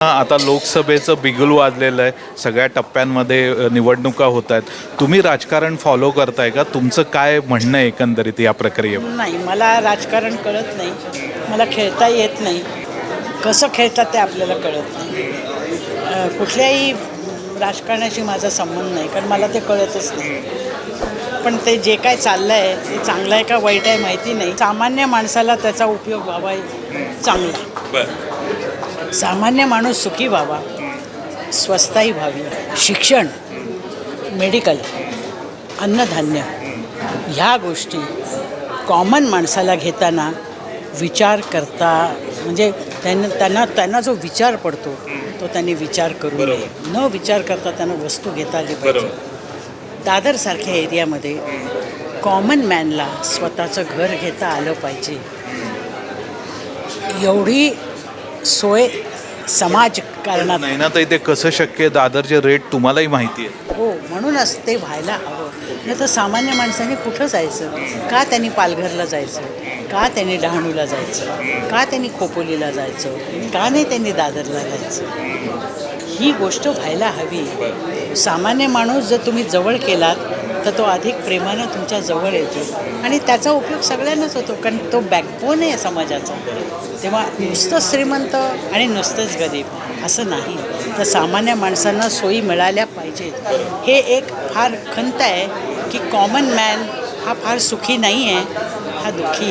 आता लोकसभेचं बिगुल वाजलेलं आहे. सगळ्या टप्प्यांमध्ये निवडणुका होत आहेत. तुम्ही राजकारण फॉलो करताय का? तुमचं काय म्हणणं आहे एकंदरीत या प्रक्रियेवर? नाही मला राजकारण कळत नाही. मला खेळता येत नाही. कसं खेळतात ते आपल्याला कळत नाही. कुठल्याही राजकारणाशी माझा संबंध नाही कारण मला ते कळतच नाही. पण ते जे काय चाललं आहे ते चांगलं आहे का वाईट आहे माहिती नाही. सामान्य माणसाला त्याचा उपयोग व्हावा चांगला. सामान्य माणूस सुखी व्हावा स्वस्ताही व्हावी शिक्षण मेडिकल अन्नधान्य ह्या गोष्टी कॉमन माणसाला घेताना विचार करता म्हणजे त्यांना त्यांना त्यांना जो विचार पडतो तो त्यांनी विचार करू नये. न विचार करता त्यांना वस्तू घेता आली पाहिजे. दादरसारख्या एरियामध्ये कॉमन मॅनला स्वतःचं घर घेता आलं पाहिजे. एवढी सोय समाजकारणात नाही ना ते कसं शक्य आहे? दादरचे रेट तुम्हालाही माहिती आहे. हो म्हणूनच ते व्हायला हवं. नाही तर सामान्य माणसाने कुठं जायचं? का त्यांनी पालघरला जायचं? का त्यांनी डहाणूला जायचं? का त्यांनी खोपोलीला जायचं? का नाही त्यांनी दादरला जायचं? ही गोष्ट व्हायला हवी. सामान्य माणूस जर तुम्ही जवळ केलात तर तो अधिक प्रेमानं तुमच्या जवळ येतो. आणि त्याचा उपयोग सगळ्यांनाच होतो कारण तो बॅकबोन आहे समाजाचा. तेव्हा नुसतं श्रीमंत आणि नुसतंच गरीब असं नाही. तर सामान्य माणसांना सोयी मिळाल्या पाहिजेत. हे एक फार खंत आहे की कॉमन मॅन हा फार सुखी नाही आहे हा दुःखी आहे.